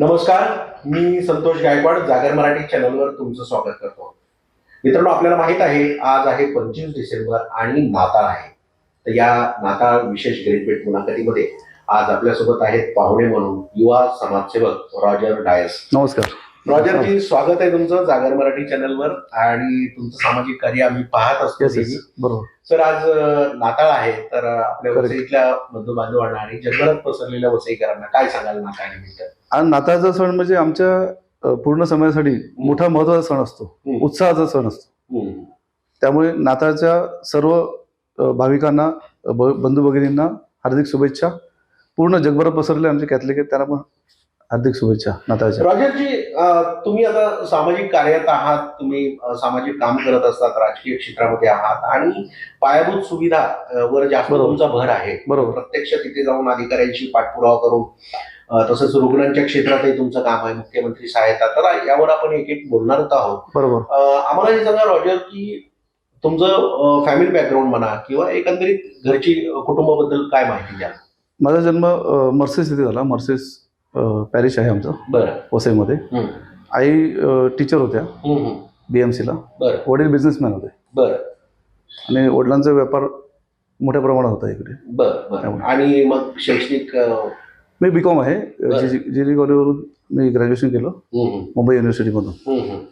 नमस्कार मी संतोष गायकवाड जागर मराठी चॅनलवर तुमचं स्वागत करतो. मित्रांनो आपल्याला माहीत आहे आज आहे पंचवीस डिसेंबर आणि नाताळ आहे. तर या नाताळ विशेष ग्रेजुएट मुलाखतीमध्ये आज आपल्यासोबत आहेत पाहुणे म्हणून युवा समाजसेवक रॉजर डायस. नमस्कार. रॉजरजी स्वागत आहे तुमचं जागर मराठी चॅनलवर आणि तुमचं सामाजिक कार्य आम्ही पाहत असतो बरोबर. सर आज नाताळ आहे तर आपल्या. वसईतल्या बंधू बांधवांना आणि जगभरात पसरलेल्या वसईकरांना काय सांगाल नाताळनिमित्त आणि नाताळचा सण म्हणजे आमच्या पूर्ण समाजासाठी मोठा महत्त्वाचा सण असतो. उत्साहाचा सण असतो. त्यामुळे नाताळच्या सर्व भाविकांना बंधू भगिनींना हार्दिक शुभेच्छा पूर्ण जगभरात पसरले आमचे कॅथलिक आहेत त्यांना पण हार्दिक शुभेच्छा नाताळच्या. रॉजरजी अं, तुम्ही आता सामाजिक कार्यात आहात तुम्ही सामाजिक काम करत असतात राजकीय क्षेत्रामध्ये आहात आणि पायाभूत सुविधा वर जास्त. तुमचा भर आहे. बरोबर. प्रत्यक्ष तिथे जाऊन अधिकाऱ्यांशी पाठपुरावा करून तसंच रुग्णांच्या क्षेत्रातही तुमचं काम आहे मुख्यमंत्री सहायता. तर यावर आपण एक एक बोलणारच आहोत. बरोबर. आम्हाला हे सांगा रॉजर की तुमचं फॅमिली बॅकग्राऊंड म्हणा किंवा एकंदरीत घरची कुटुंबाबद्दल काय माहिती द्या? माझा जन्म मर्सेस इथे झाला मर्सेस पॅरिश आहे आमचं. बरं. वसईमध्ये. आई टीचर होत्या. बी एम सीला वडील बिझनेसमॅन होते. बरं. आणि वडिलांचा व्यापार मोठ्या प्रमाणात होता इकडे. बरं. आणि मग शैक्षणिक मी बी कॉम आहे. जी जी कॉलेजवरून मी ग्रॅज्युएशन केलं. मुंबई युनिव्हर्सिटीमधून हम्म, हम्म.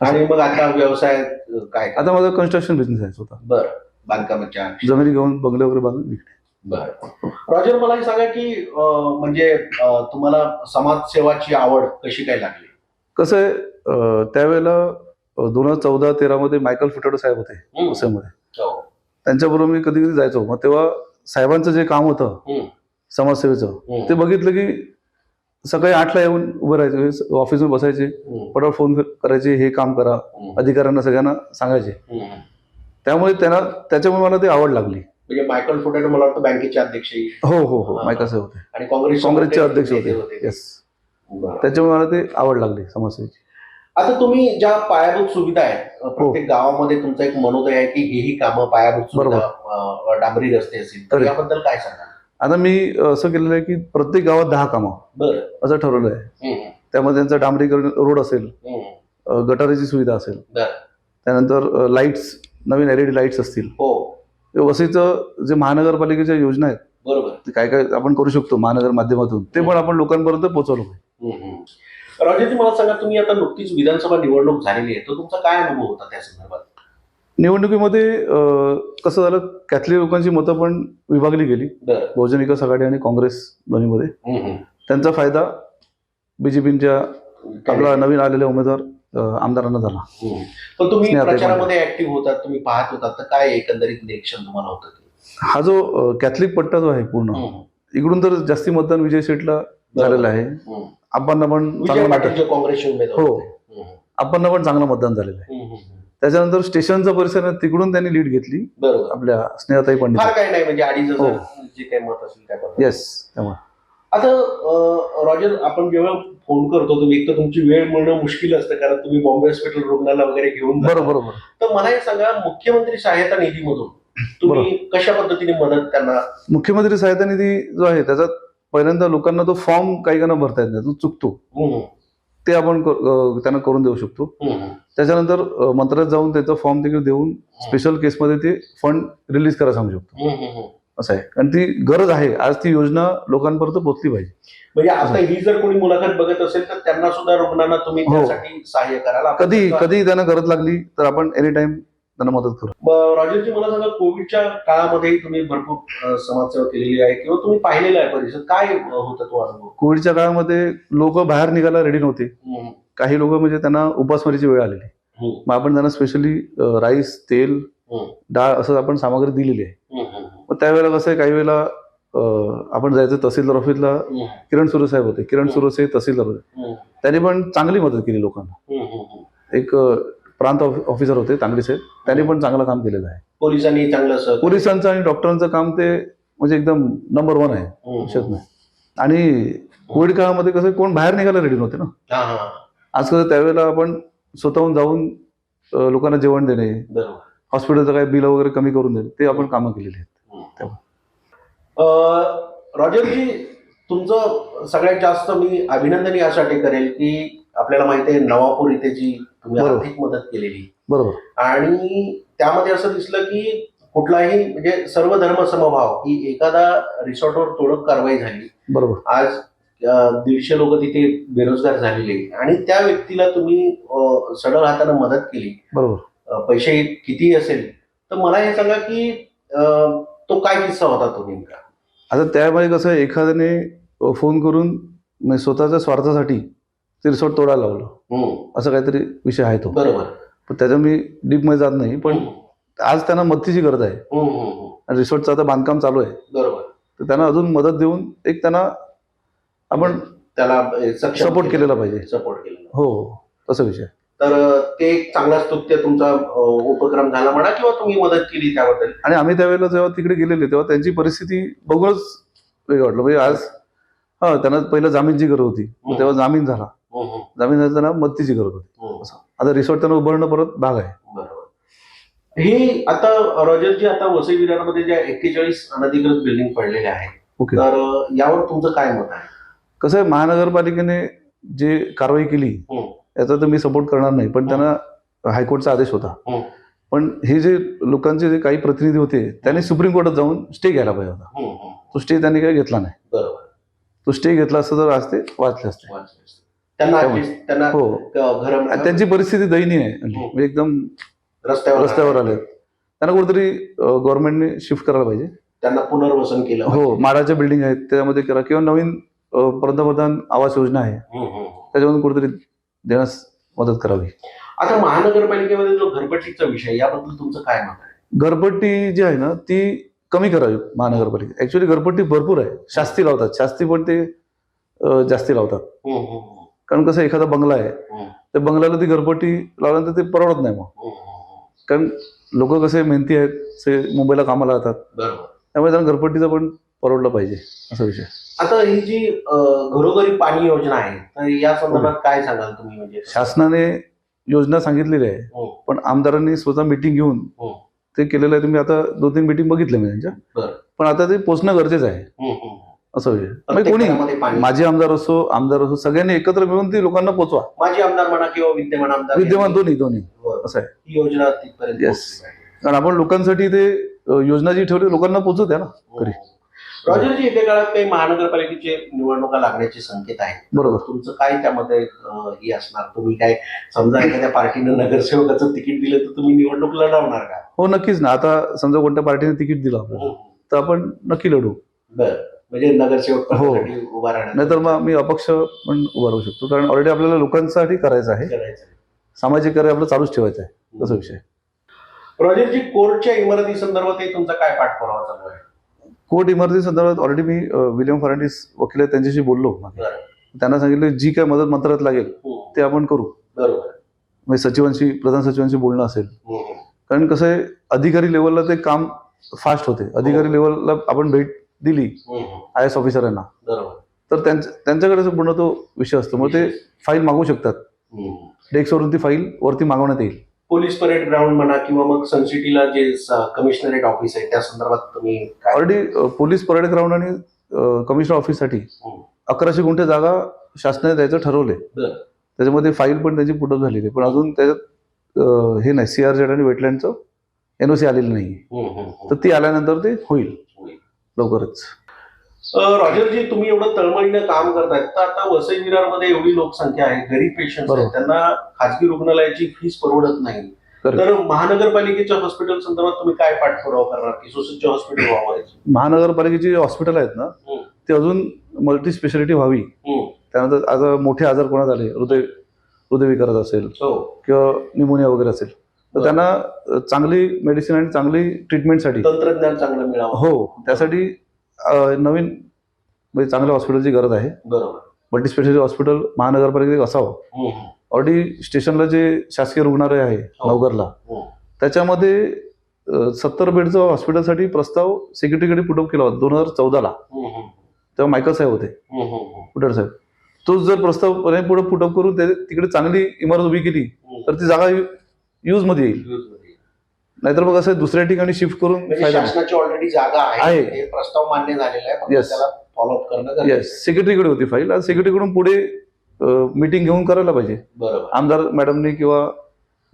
आणि मग आता व्यवसाय काय? आता माझा कन्स्ट्रक्शन बिझनेस आहे स्वतः. बरं. बांधकामाच्या. जमिनी घेऊन बंगले वगैरे बांधून विकणे बरं रॉजर मला हे सांगा की म्हणजे तुम्हाला समाजसेवाची आवड कशी काय लागली कसं आहे त्यावेळेला दोन हजार चौदा तेरामध्ये मायकल फुटाडो साहेब होते. वसईमध्ये हो. त्यांच्याबरोबर मी कधी कधी जायचो मग तेव्हा साहेबांचं जे काम होतं. समाजसेवेचं. ते बघितलं की सकाळी आठला येऊन उभं राहायचे ऑफिसमध्ये बसायचे. पटापट फोन करायचे हे काम करा. अधिकाऱ्यांना सगळ्यांना सांगायचे. त्यामुळे त्यांना त्याच्यामुळे मला ते आवड लागली म्हणजे मायकल फुटेट मला वाटतं बँकेचे अध्यक्ष हो हो हो. हा. मायका साहेब होते. आणि काँग्रेस काँग्रेसचे अध्यक्ष होते. येस. त्याच्यामुळे मला ते आवड लागली समाजसेवेची आता तुम्ही ज्या पायाभूत सुविधा आहेत अ, प्रत्येक गावामध्ये तुमचा एक मनोदय आहे की हेही कामं पायाभूत सुविधा डांबरी रस्ते असतील. याबद्दल काय सांगा आता मी असं केलेलं आहे की प्रत्येक गावात दहा कामं. बरं. असं ठरवलं आहे. त्यामध्ये त्यांचं डांबरीकरण रोड असेल गटाराची सुविधा असेल. त्यानंतर लाईट्स नवीन एल ई डी लाईट्स असतील. हो. वसईचं जे महानगरपालिकेच्या योजना आहेत बरोबर. ते काय काय आपण करू शकतो महानगर माध्यमातून ते पण आपण लोकांपर्यंत पोहोचवलं पाहिजे. राजेजी मला सांगा तुम्ही आता नुकतीच विधानसभा निवडणूक झालेली आहे तर तुमचा काय अनुभव होता त्या संदर्भात? निवडणुकीमध्ये अ, कसं झालं कॅथलिक लोकांची मतं पण विभागली गेली. बरं. बहुजन विकास आघाडी आणि काँग्रेस दोन्हीमध्ये. त्यांचा फायदा बीजेपीच्या आपला नवीन आलेल्या उमेदवार आमदारांना झाला हम्म. पण तुम्ही प्रचारामध्ये ऍक्टिव्ह होतात तुम्ही पाहत होतात तर काय एकंदरीत निरीक्षण तुम्हाला होतं? हा जो कॅथलिक पट्टा जो आहे पूर्ण. इकडून तर जास्ती मतदान विजय शेठला झालेलं आहे. आपण पण चांगलं हो. आपण पण चांगलं मतदान झालेलं आहे. त्याच्यानंतर स्टेशनचा परिसर आहे, तिकडून त्यांनी लीड घेतली आपल्या स्नेहताई पंडित काही नाही म्हणजे हो. येस त्यामुळे आता रॉजर आपण जेव्हा फोन करतो तुम्ही एक तर तुमची वेळ मिळणं मुश्किल असतं कारण तुम्ही बॉम्बे हॉस्पिटल रुग्णाला वगैरे घेऊन जाता. बरोबर बरोबर. तर मला हे सांगा मुख्यमंत्री सहायता निधीमधून तुम्ही कशा पद्धतीने मदत त्यांना मुख्यमंत्री सहायता निधी जो आहे त्याच्यात पहिल्यांदा लोकांना तो फॉर्म काही काहींना भरता येत नाही तो चुकतो. हम्म, ते आपण क- अ, त्यांना करून देऊ शकतो. हम्म, त्याच्यानंतर अ, मंत्रालयात जाऊन त्याचा फॉर्म तिकडे देऊन स्पेशल केसमध्ये ते फंड रिलीज करायला सांगू शकतो. हम्म, हम्म. असं आहे. कारण ती गरज आहे. आज ती योजना लोकांपर्यंत पोहोचली पाहिजे. म्हणजे आता ही जर कोणी मुलाखत बघत असेल तर त्यांना सुद्धा रुग्णांना तुम्ही हो. त्यासाठी सहाय्य करायला आपण कधी त्यांचा- कधी त्यांना गरज लागली तर आपण एनी टाइम त्यांना मदत करू. ब- राजेशजी मला सांगा कोविडच्या काळामध्ये तुम्ही भरपूर अं, समाजसेवा केलेली आहे किंवा तुम्ही पाहिलेला आहे परिसर. काय अं, होता तो अनुभव? कोविडच्या काळामध्ये लोक बाहेर निघायला रेडी नव्हते. हम्म, काही लोक म्हणजे त्यांना उपासमारीची वेळ आलेली. हम्म, मग आपण त्यांना स्पेशली राईस तेल हम्म, डाळ असं आपण सामग्री दिलेली आहे. हम्म, मग त्यावेळेला कसं आहे काही वेळेला आपण जायचं तहसीलदार ऑफिसला किरण सुरे साहेब होते. किरण हो. सुरे तहसीलदार होते. त्यांनी पण चांगली मदत केली लोकांना. एक प्रांत ऑफ- ऑफिसर होते तांगडी साहेब. त्यांनी पण चांगलं काम केलेलं आहे. पोलिसांनी चांगलं पोलिसांचं आणि डॉक्टरांचं काम ते म्हणजे एकदम नंबर वन आहे. विषयच नाही. आणि कोविड काळामध्ये कसं कोण बाहेर निघायला रेडी नव्हते ना. आज कसं त्यावेळेला आपण स्वतःहून जाऊन लोकांना जेवण देणे हॉस्पिटलचं काय बिल वगैरे कमी करून देणे ते आपण कामं केलेली आहेत. अं, रॉजरजी तुमचं सगळ्यात जास्त मी अभिनंदन यासाठी करेल की आपल्याला माहिती आहे नवापूर इथे जी तुम्ही. आर्थिक मदत केलेली. बरोबर. आणि त्यामध्ये असं दिसलं की कुठलाही म्हणजे सर्व धर्म समभाव की एखादा रिसॉर्टवर तोडक कारवाई झाली. बरोबर. आज दीडशे लोक तिथे बेरोजगार झालेले. आणि त्या व्यक्तीला तुम्ही सडळ हाताने मदत केली. बरोबर. पैसे किती असेल. तर मला हे सांगा की तो काय किस्सा होता तो नेमका? आता त्यामध्ये कसं एखाद्याने फोन करून म्हणजे स्वतःच्या स्वार्थासाठी ते रिसॉर्ट तोडायला लावलं. असं काहीतरी विषय आहे तो. बरोबर. पण त्याच्या मी डीपमध्ये जात नाही पण आज त्यांना मदतीची गरज आहे. आणि रिसॉर्टचं आता बांधकाम चालू आहे. बरोबर. तर त्यांना अजून मदत देऊन एक त्यांना आपण त्याला सपोर्ट केलेला पाहिजे. सपोर्ट केलेला. हो तसा विषय तर ते एक चांगला स्तुत्य तुमचा उपक्रम झाला. म्हणा किंवा तुम्ही मदत केली त्याबद्दल. आणि आम्ही त्यावेळेला जेव्हा तिकडे गेलेले तेव्हा त्यांची परिस्थिती बघूनच वेगळं वाटलं. म्हणजे आज हा त्यांना पहिलं जामीनची गरज होती. तेव्हा जामीन झाला. जामीन झाला त्यांना मदतीची गरज होती. आता रिसॉर्ट त्यांना उभारणं परत भाग आहे. बरोबर. ही आता रॉजरजी आता वसई विरारमध्ये ज्या एक्केचाळीस अनधिकृत बिल्डिंग पडलेल्या आहेत. ओके. तर यावर तुमचं काय मत आहे? कसं आहे महानगरपालिकेने जे कारवाई केली. याचा तर मी सपोर्ट करणार नाही पण त्यांना हायकोर्टचा आदेश होता. पण हे जे लोकांचे जे काही प्रतिनिधी होते त्यांनी सुप्रीम कोर्टात जाऊन स्टे घ्यायला पाहिजे होता. तो स्टे त्यांनी काही घेतला नाही. बरोबर. तो स्टे घेतला असता तर आज ते वाचले असते. त्यांना हो. त्यांची परिस्थिती दयनीय आहे. म्हणजे एकदम रस्त्यावर आले. त्यांना कुठेतरी गव्हर्नमेंटने शिफ्ट करायला पाहिजे. त्यांना पुनर्वसन केलं हो. माडाच्या बिल्डिंग आहेत. त्यामध्ये करा. किंवा नवीन पंतप्रधान आवास योजना आहे. त्याच्यामधून कुठेतरी देण्यास मदत करावी. आता महानगरपालिकेमध्ये जो घरपट्टीचा विषय याबद्दल तुमचं काय मत आहे? घरपट्टी जी आहे ना ती कमी करावी महानगरपालिका ऍक्च्युली घरपट्टी भरपूर आहे. शास्ती लावतात. शास्ती पण ते अ, जास्ती लावतात. हम्म, हम्म, हम्म. कारण कसं एखादा बंगला आहे हम्म. त्या बंगल्याला ती घरपट्टी लावल्यानंतर ते परवडत नाही मग. हम्म, हम्म. कारण लोक कसे मेहनती आहेत ते मुंबईला कामाला जातात. बरोबर. त्यामुळे त्यांना घरपट्टीचं पण परवडलं पाहिजे असा विषय. आता ही जी घरोघरी पाणी योजना आहे तर या संदर्भात काय सांगाल तुम्ही म्हणजे शासनाने योजना सांगितलेली आहे हो. पण आमदारांनी स्वतः मिटिंग घेऊन हो. ते केलेलं आहे तुम्ही आता दोन तीन मिटिंग बघितल्या मी त्यांच्या. पण आता ते पोचणं गरजेचं आहे. असं म्हणजे कोणी माझे आमदार असो आमदार असो सगळ्यांनी एकत्र मिळून ती लोकांना पोचवा माजी आमदार म्हणा किंवा विद्यमान आमदार विद्यमान दोन्ही दोन्ही. असं आहे ही योजना पाहिजे. कारण आपण लोकांसाठी ते योजना जी ठेवली लोकांना पोचू द्या ना खरी. रॉजरजी येत्या काळात काही महानगरपालिकेचे निवडणुका लागण्याचे संकेत आहेत. बरोबर. तुमचं काय त्यामध्ये हे असणार? तुम्ही काय समजा एखाद्या पार्टीनं नगरसेवकाचं तिकीट दिलं तर तुम्ही निवडणूक लढवणार का? हो नक्कीच ना. आता समजा कोणत्या पार्टीने तिकीट दिलं आपल्याला तर आपण नक्की लढू. बर. म्हणजे नगरसेवक हो. उभा राहण्याचं नाहीतर मग मी अपक्ष पण उभा राहू शकतो. कारण ऑलरेडी आपल्याला लोकांसाठी करायचं आहे. करायचं सामाजिक कार्य आपलं चालूच ठेवायचं आहे. तसा विषय रॉजरजी कोर्टच्या इमारती संदर्भात तुमचा काय पाठपुरावा चालू आहे? कोर्ट इमारती संदर्भात ऑलरेडी मी विलियम फर्नांडिस वकील आहेत त्यांच्याशी बोललो. त्यांना सांगितलं जी काय मदत मंत्रालयात लागेल हम्म. ते आपण करू. म्हणजे सचिवांशी प्रधान सचिवांशी बोलणं असेल. हम्म. कारण कसं आहे अधिकारी लेवलला ते काम फास्ट होते. अधिकारी लेवलला आपण भेट दिली. आय एस ऑफिसरांना तर त्यांच्या त्यांच्याकडे पूर्ण तो विषय असतो. मग ते फाईल मागवू शकतात. डेस्कवरून ती फाईल वरती मागवण्यात येईल. पोलीस परेड ग्राउंड म्हणा किंवा मग सनसिटीला जे कमिशनरेट ऑफिस आहे त्या संदर्भात तुम्ही ऑलरेडी पोलीस परेड ग्राउंड आणि कमिशनर ऑफिससाठी हम्म. अकराशे गुंठे जागा शासनाने द्यायचं ठरवले. त्याच्यामध्ये फाईल पण त्याची पुटअप झालेली पण अजून त्याच्यात हे नाही सीआरजेड आणि वेटलँडचं एनओसी आलेलं नाही हम्म. हम्म. तर ती आल्यानंतर ते होईल. लवकरच रॉजरजी तुम्ही एवढं तळमळीनं काम करतायत तर आता वसई विरारमध्ये एवढी लोकसंख्या आहे गरीब पेशंट आहेत. त्यांना खाजगी रुग्णालयाची फीस परवडत नाही. तर महानगरपालिकेच्या हॉस्पिटल संदर्भात तुम्ही काय पाठपुरावा करणार की सुसज्ज हॉस्पिटल व्हावं? महानगरपालिकेची जी हॉस्पिटल आहेत ना. ते अजून मल्टी स्पेशालिटी व्हावी. त्यानंतर आता मोठे आजार कोणात आले हृदय हृदयविकारात असेल हो किंवा निमोनिया वगैरे असेल तर. त्यांना चांगली मेडिसिन आणि चांगली ट्रीटमेंटसाठी तंत्रज्ञान चांगलं मिळावं हो त्यासाठी नवीन म्हणजे चांगल्या हॉस्पिटलची गरज आहे बरोबर मल्टी स्पेशालिटी हॉस्पिटल महानगरपालिकेत असावं. ऑलरेडी स्टेशनला जे शासकीय रुग्णालय आहे हो. नवगरला हो. त्याच्यामध्ये सत्तर बेडचं हॉस्पिटलसाठी प्रस्ताव सेक्रेटरीकडे पुटअप केला होता दोन हजार चौदाला. तेव्हा मायकल साहेब होते. पुटर साहेब तोच जर प्रस्ताव पुढे पुटअप करून तिकडे चांगली इमारत उभी केली. तर ती जागा युजमध्ये येईल. नाहीतर मग असं दुसऱ्या ठिकाणी शिफ्ट करून म्हणजे फायदा नाही. शासनाची ऑलरेडी जागा आहे आहे. हे प्रस्ताव मान्य झालेला आहे फक्त Yes. त्याला फॉलोअप करणं गरजेचं आहे. येस सेक्रेटरीकडे होती फाईल आणि सेक्रेटरीकडून पुढे मीटिंग घेऊन करायला पाहिजे बरोबर आमदार मॅडमनी किंवा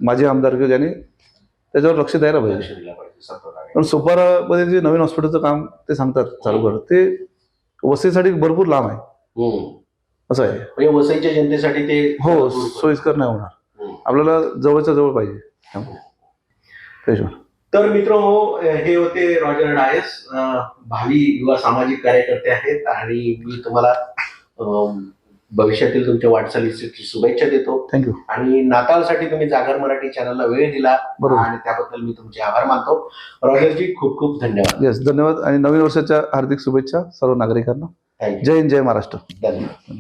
माझे आमदार किंवा ज्यांनी त्याच्यावर लक्ष द्यायला पाहिजे लक्ष दिलं पाहिजे सत्ताधारी. कारण सोपारामध्ये जे नवीन हॉस्पिटलचं काम ते सांगतात चालू कर ते वसईसाठी भरपूर लांब आहे हम्म. असं आहे म्हणजे वसईच्या जनतेसाठी ते हो. सोयीस्कर नाही होणार हम्म. आपल्याला जवळच्या जवळ पाहिजे त्यामुळे. त्याच्यावर तर मित्र हे होते रॉजर डायस भावी युवा सामाजिक कार्यकर्ते आहेत आणि मी तुम्हाला भविष्यातील तुमच्या वाटचालीसाठी शुभेच्छा देतो. थँक्यू आणि नाताळसाठी तुम्ही जागर मराठी चॅनलला वेळ दिला बरोबर. आणि त्याबद्दल मी तुमचे आभार मानतो. रॉजरजी खूप खूप धन्यवाद. येस धन्यवाद. आणि नवीन वर्षाच्या हार्दिक शुभेच्छा सर्व नागरिकांना. जय हिंद जय महाराष्ट्र. धन्यवाद.